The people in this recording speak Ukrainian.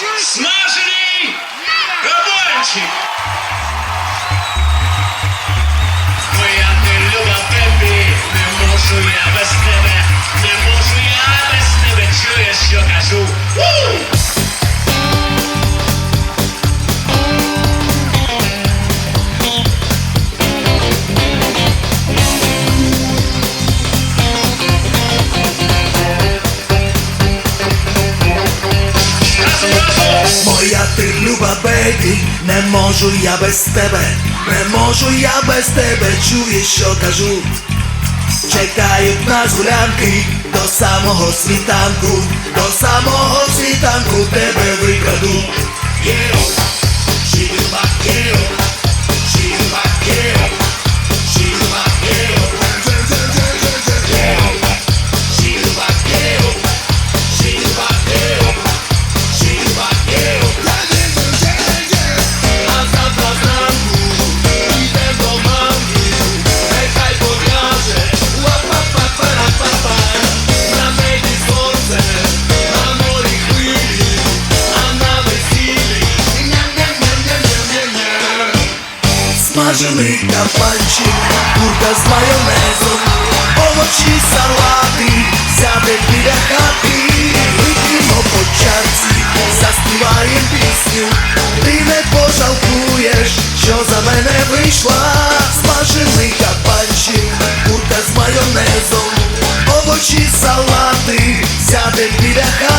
Смажений кабанчик. Моя ти люба бейбі, не можу я без тебе, не можу я без тебе, чуєш, що кажу. Чекають нас гулянки до самого світанку, до самого світанку тебе викраду. Єо, Смажений кабанчик, курка з майонезом, овочі, салати, сяде біля хати, вип'ємо по чарці, заспіваєм пісню, ти не пожалкуєш, що за мене вийшла, смажений кабанчик, курка з майонезом, овочі, салати, сяде біля хати.